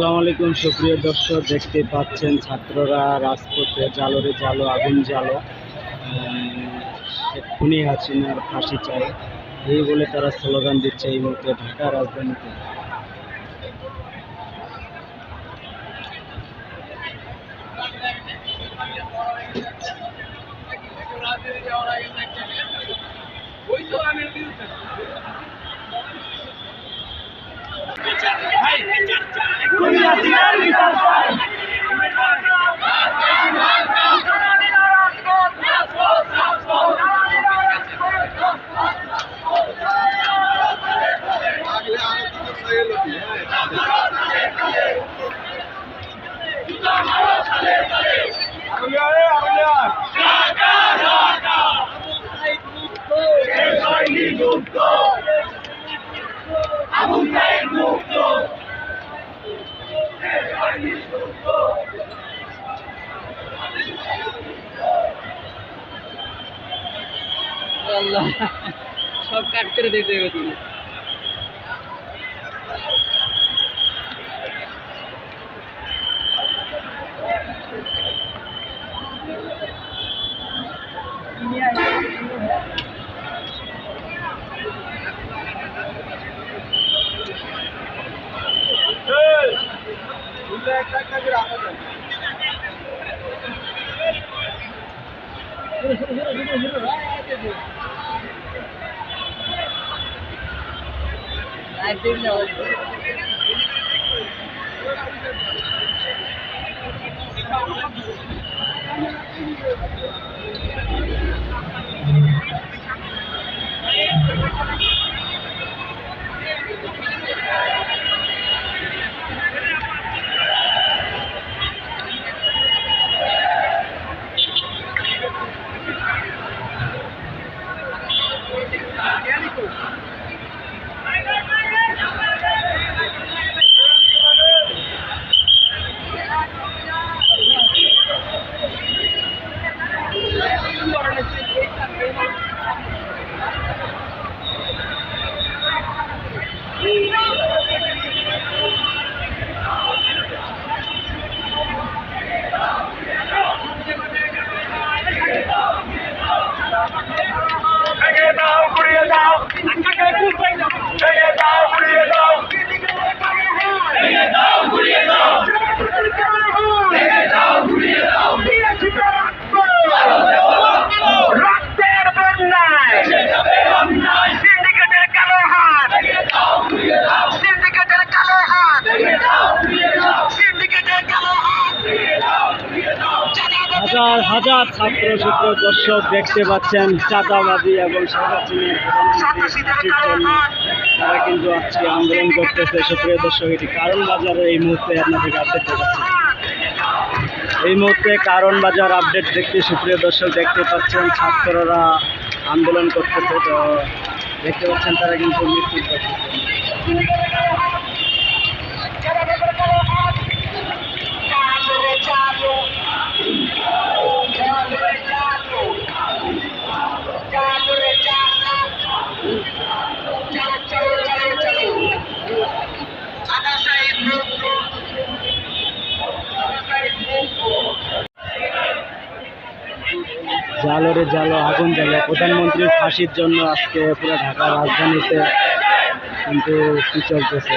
আসসালামু আলাইকুম, সুপ্রিয় দর্শক দেখতে পাচ্ছেন ছাত্ররা রাজপথে জালোরে জালো, আগুন জালো। খুনি হাসিনার ফাঁসি চাই। এই বলে তারা স্লোগান দিচ্ছে এই মুহূর্তে ঢাকা রাজধানীতে। Yeah. সব কাট করে দিতে হবে তুমি। I didn't know. Thank you. ¡Ah! ¡Ah! হাজার হাজার ছাত্র ছাত্র দর্শক দেখতে পাচ্ছেন চাঁদাবাদী এবং তারা কিন্তু আজকে আন্দোলন করতেছে। সুপ্রিয় দর্শক, এটি কারণ বাজারে এই মুহূর্তে আপনাদেরকে আপডেট দেখাচ্ছি এই মুহূর্তে কারণ বাজার আপডেট দেখতে সুপ্রিয় দর্শক দেখতে পাচ্ছেন, ছাত্ররা আন্দোলন করতেছে। তো দেখতে পাচ্ছেন, তারা কিন্তু মিছিল করতেছে জালোরে জালো আগুন জ্বালো। প্রধানমন্ত্রীর ফাঁসির জন্য আজকে পুরো ঢাকা রাজধানীতে কিন্তু কি চলতেছে?